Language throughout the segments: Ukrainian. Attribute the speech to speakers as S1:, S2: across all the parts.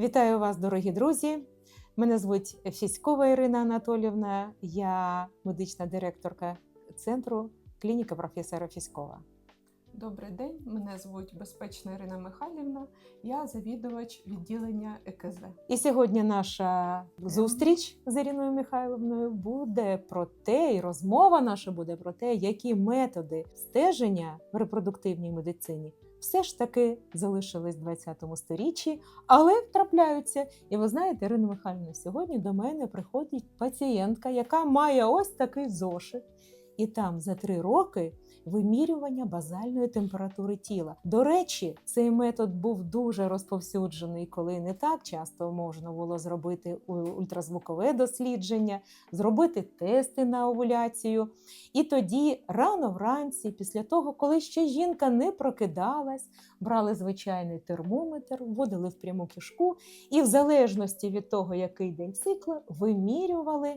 S1: Вітаю вас, дорогі друзі. Мене звуть Фіськова Ірина Анатолівна. Я медична директорка центру клініка професора Фіськова.
S2: Добрий день, мене звуть Безпечна Ірина Михайлівна, я завідувач відділення ЕКЗ.
S1: І сьогодні наша зустріч з Іриною Михайловною буде про те, і розмова наша буде про те, які методи стеження в репродуктивній медицині все ж таки залишились в 20 сторіччі, але трапляються. І ви знаєте, Ірина Михайлівна, сьогодні до мене приходить пацієнтка, яка має ось такий зошит. І там за три роки вимірювання базальної температури тіла. До речі, цей метод був дуже розповсюджений, коли не так часто можна було зробити ультразвукове дослідження, зробити тести на овуляцію. І тоді, рано вранці, після того, коли ще жінка не прокидалась, брали звичайний термометр, вводили в пряму кишку, і в залежності від того, який день цикла, вимірювали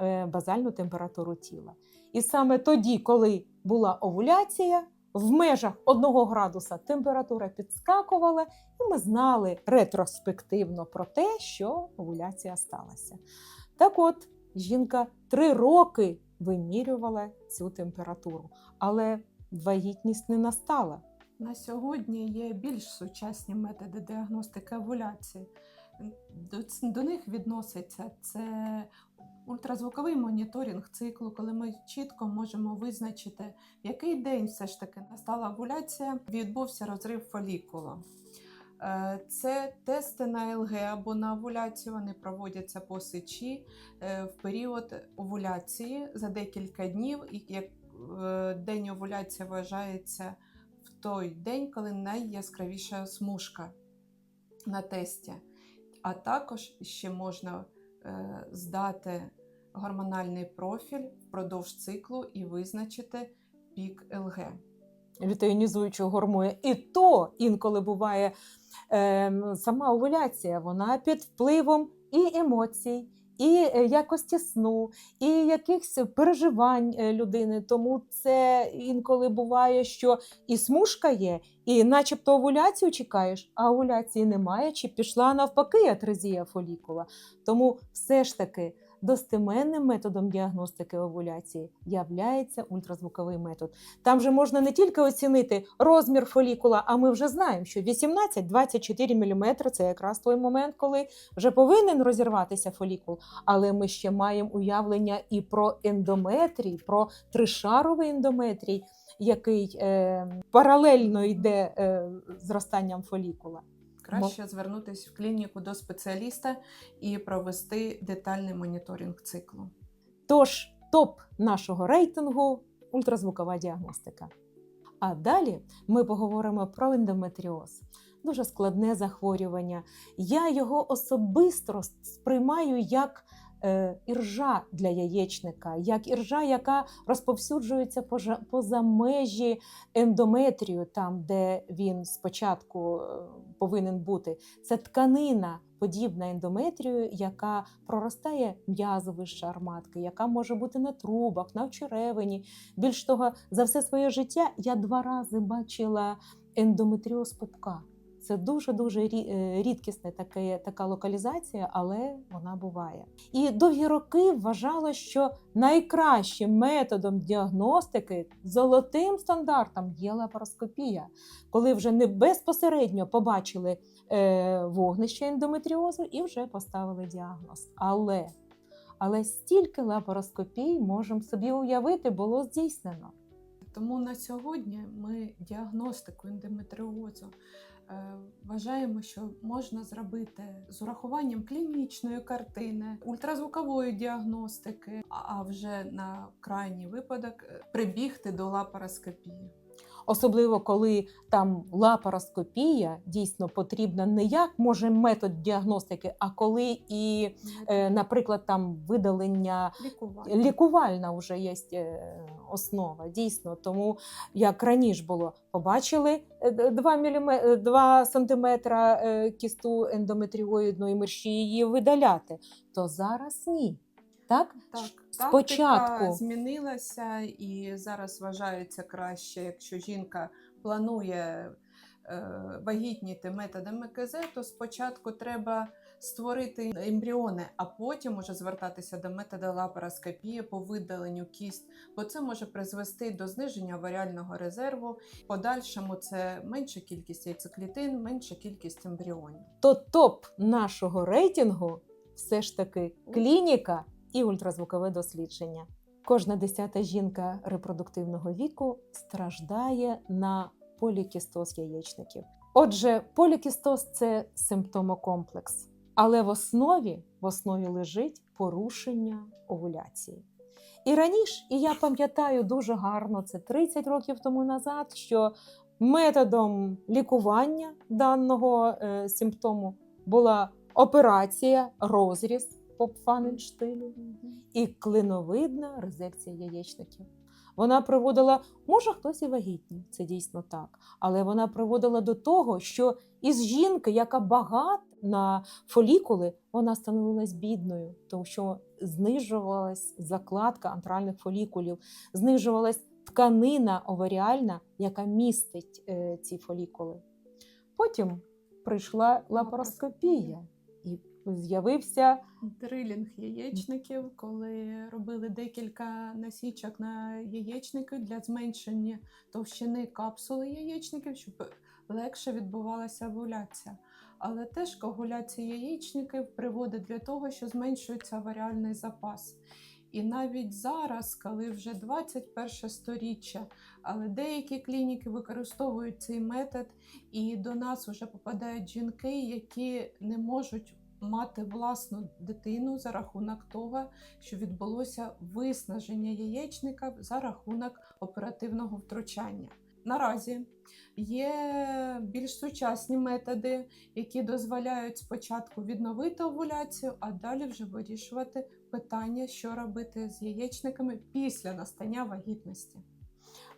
S1: е, базальну температуру тіла. І саме тоді, коли була овуляція, в межах 1 градуса температура підскакувала, і ми знали ретроспективно про те, що овуляція сталася. Так от, жінка три роки вимірювала цю температуру, але вагітність не настала.
S2: На сьогодні є більш сучасні методи діагностики овуляції. До, них відноситься це ультразвуковий моніторинг циклу, коли ми чітко можемо визначити, в який день все ж таки настала овуляція, відбувся розрив фолікула. Е, Це тести на ЛГ або на овуляцію. Вони проводяться по сечі е, в період овуляції за декілька днів, і як е, день овуляції вважається в той день, коли найяскравіша смужка на тесті. А також ще можна е, здати гормональний профіль впродовж циклу і визначити пік ЛГ.
S1: Лютеїнізуючого гормону. І то інколи буває е, сама овуляція, вона під впливом і емоцій, і е, якості сну, і якихось переживань е, людини. Тому це інколи буває, що і смужка є, і начебто овуляцію чекаєш, а овуляції немає, чи пішла навпаки атрезія фолікула. Тому все ж таки. Достеменним методом діагностики овуляції являється ультразвуковий метод. Там же можна не тільки оцінити розмір фолікула, а ми вже знаємо, що 18-24 мм це якраз той момент, коли вже повинен розірватися фолікул. Але ми ще маємо уявлення і про ендометрій, про тришаровий ендометрій, який е, паралельно йде е, зростанням фолікула.
S2: Краще звернутися в клініку до спеціаліста і провести детальний моніторинг циклу.
S1: Тож, топ нашого рейтингу ультразвукова діагностика. А далі ми поговоримо про ендометріоз. Дуже складне захворювання. Я його особисто сприймаю як іржа для яєчника, як іржа, яка розповсюджується поза, межі ендометрію, там, де він спочатку е, повинен бути. Це тканина, подібна ендометрію, яка проростає м'язовий шар матки, яка може бути на трубах, на вчеревині. Більш того, за все своє життя я два рази бачила ендометріоз пупка. Це дуже дуже рідкісна така, така локалізація, але вона буває. І довгі роки вважала, що найкращим методом діагностики золотим стандартом є лапароскопія, коли вже не безпосередньо побачили е, вогнище ендометріозу і вже поставили діагноз. Але але стільки лапароскопій можемо собі уявити було здійснено.
S2: Тому на сьогодні ми діагностику ендометріозу е, вважаємо, що можна зробити з урахуванням клінічної картини, ультразвукової діагностики, а вже на крайній випадок е, прибігти до лапароскопії.
S1: Особливо коли там лапароскопія дійсно потрібна не як може метод діагностики, а коли і, е, наприклад, там видалення
S2: Лікування.
S1: лікувальна вже є основа. Дійсно, тому як раніше було, побачили 2 мм, 2 см кісту ендометріоїдної мерщі її видаляти, то зараз ні. Так,
S2: Так,
S1: спочатку
S2: тактика змінилася і зараз вважається краще, якщо жінка планує е, вагітніти методом МКЗ, то спочатку треба створити ембріони, а потім уже звертатися до методу лапароскопії по видаленню кіст, бо це може призвести до зниження варіального резерву. Подальшому це менша кількість яйцеклітин, менша кількість ембріонів.
S1: То топ нашого рейтингу все ж таки клініка і ультразвукове дослідження. Кожна десята жінка репродуктивного віку страждає на полікістоз яєчників. Отже, полікістоз це симптомокомплекс, але в основі, в основі лежить порушення овуляції. І раніше, і я пам'ятаю дуже гарно, це 30 років тому назад, що методом лікування даного е, симптому була операція, розріз Попфаненштилю і клиновидна резекція яєчників. Вона приводила, може хтось і вагітний, це дійсно так, але вона приводила до того, що із жінки, яка багата на фолікули, вона становилась бідною, тому що знижувалась закладка антральних фолікулів, знижувалась тканина оваріальна, яка містить е, ці фолікули. Потім прийшла лапароскопія і з'явився
S2: трилінг яєчників, коли робили декілька насічок на яєчники для зменшення товщини капсули яєчників, щоб легше відбувалася овуляція. Але теж коагуляція яєчників приводить для того, що зменшується варіальний запас. І навіть зараз, коли вже 21 сторіччя, але деякі клініки використовують цей метод, і до нас вже попадають жінки, які не можуть мати власну дитину за рахунок того, що відбулося виснаження яєчника за рахунок оперативного втручання. Наразі є більш сучасні методи, які дозволяють спочатку відновити овуляцію, а далі вже вирішувати питання, що робити з яєчниками після настання вагітності.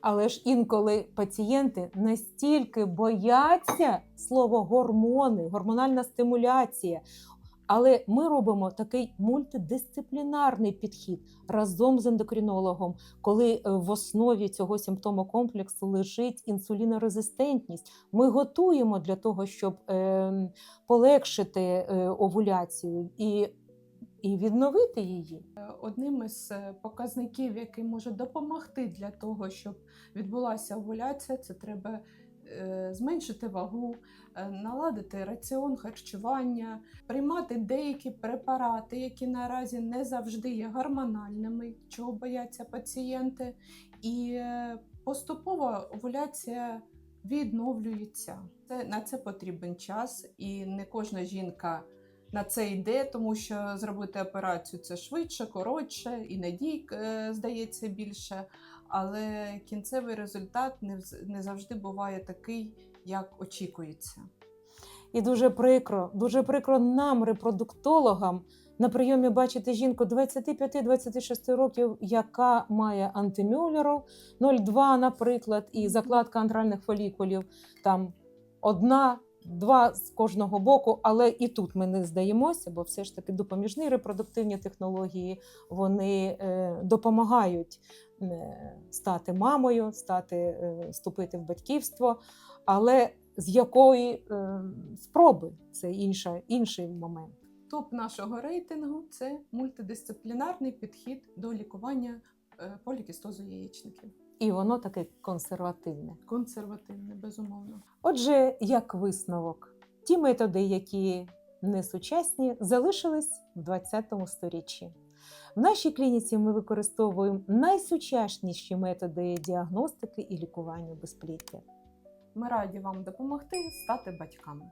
S1: Але ж інколи пацієнти настільки бояться слово гормони, гормональна стимуляція. Але ми робимо такий мультидисциплінарний підхід разом з ендокринологом, коли е, в основі цього симптомокомплексу лежить інсулінорезистентність. Ми готуємо для того, щоб е, полегшити е, овуляцію і, і відновити її.
S2: Одним із е, показників, який може допомогти для того, щоб відбулася овуляція, це треба е, зменшити вагу, е, наладити раціон харчування, приймати деякі препарати, які наразі не завжди є гормональними, чого бояться пацієнти, і е, поступова овуляція відновлюється. Це, на це потрібен час, і не кожна жінка на це йде, тому що зробити операцію це швидше, коротше, і надій, е, здається, більше. Але кінцевий результат не, завжди буває такий, як очікується.
S1: І дуже прикро, дуже прикро нам, репродуктологам, на прийомі бачити жінку 25-26 років, яка має антимюллеров 0,2, наприклад, і закладка антральних фолікулів там одна. Два з кожного боку, але і тут ми не здаємося, бо все ж таки допоміжні репродуктивні технології вони е, допомагають е, стати мамою, стати, е, вступити в батьківство. Але з якої спроби це інша, інший момент.
S2: Топ нашого рейтингу це мультидисциплінарний підхід до лікування полікістозу яєчників.
S1: І воно таке консервативне.
S2: Консервативний, безумовно.
S1: Отже, як висновок, ті методи, які не сучасні, залишились в 20 сторіччі. В нашій клініці ми використовуємо найсучасніші методи діагностики і лікування безпліття.
S2: Ми раді вам допомогти стати батьками.